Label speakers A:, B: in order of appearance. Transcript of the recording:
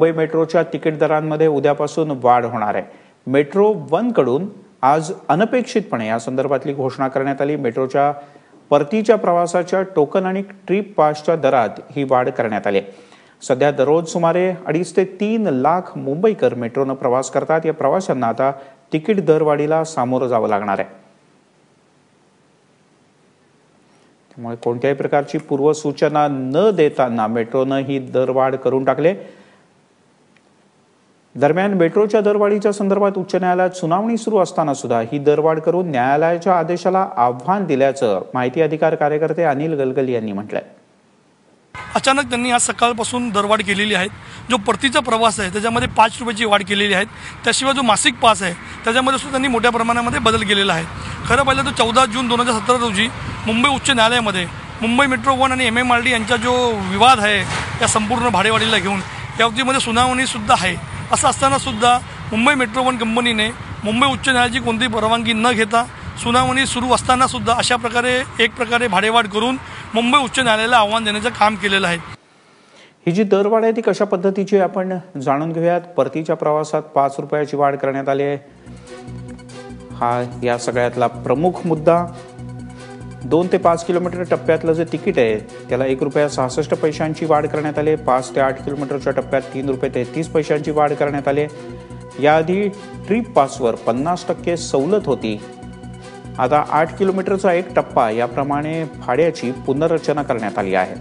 A: मुंबई मेट्रोच्या तिकीट दरांमध्ये उद्यापासून वाढ होणार आहे. मेट्रो वनकडून आज अनपेक्षितपणे या संदर्भातली घोषणा करण्यात आली. मेट्रोच्या परतीच्या प्रवासाच्या टोकन आणि ट्रीप पासच्या दरात ही वाढ करण्यात आली आहे. सध्या दररोज सुमारे अडीच ते तीन लाख मुंबईकर मेट्रोनं प्रवास करतात. या प्रवाशांना आता तिकीट दरवाढीला सामोरं जावं लागणार आहे. त्यामुळे कोणत्याही प्रकारची पूर्वसूचना न देताना मेट्रोनं ही दरवाढ करून टाकले दरम्यान मेट्रोच्या दरवाढीच्या संदर्भात उच्च न्यायालयात सुनावणी सुरू असताना सुद्धा ही दरवाढ करून न्यायालयाच्या आदेशाला आव्हान दिल्याचं माहिती अधिकार कार्यकर्ते अनिल गलगल यांनी म्हटलंय.
B: अचानक त्यांनी आज सकाळपासून दरवाढ केलेली आहे. जो परतीचा प्रवास आहे त्याच्यामध्ये पाच रुपयाची वाढ केलेली आहे. त्याशिवाय जो मासिक पास आहे त्याच्यामध्ये सुद्धा त्यांनी मोठ्या प्रमाणामध्ये बदल केलेला आहे. खरं पाहिलं तर चौदा जून दोन हजार सतरा रोजी मुंबई उच्च न्यायालयामध्ये मुंबई मेट्रो वन आणि एम एम आर डी यांचा जो विवाद आहे या संपूर्ण भाडेवाढीला घेऊन या बाबतीमध्ये सुनावणीसुद्धा आहे. असं असतानासुद्धा मुंबई मेट्रो वन कंपनीने मुंबई उच्च न्यायालयाची कोणतीही परवानगी न घेता सुनावणी सुरू असतानासुद्धा अशा प्रकारे एक प्रकारे भाडेवाढ करून मुंबई उच्च न्यायालयाला आव्हान देण्याचं काम केलेलं आहे.
A: ही जी दरवाढ आहे ती कशा पद्धतीची आहे आपण जाणून घेऊयात. परतीच्या प्रवासात पाच रुपयाची वाढ करण्यात आली आहे. हा या सगळ्यातला प्रमुख मुद्दा. दोन ते पाच किलोमीटर टप्प्यातलं जे तिकीट आहे त्याला एक रुपया सहासष्ट पैशांची वाढ करण्यात आली आहे. पाच ते आठ किलोमीटरच्या टप्प्यात तीन रुपये तेहतीस पैशांची वाढ करण्यात आली आहे. याआधी ट्रीप पासवर पन्नास टक्के सवलत होती आता आठ किलोमीटरचा एक टप्पा याप्रमाणे भाड्याची पुनर्रचना करण्यात आली आहे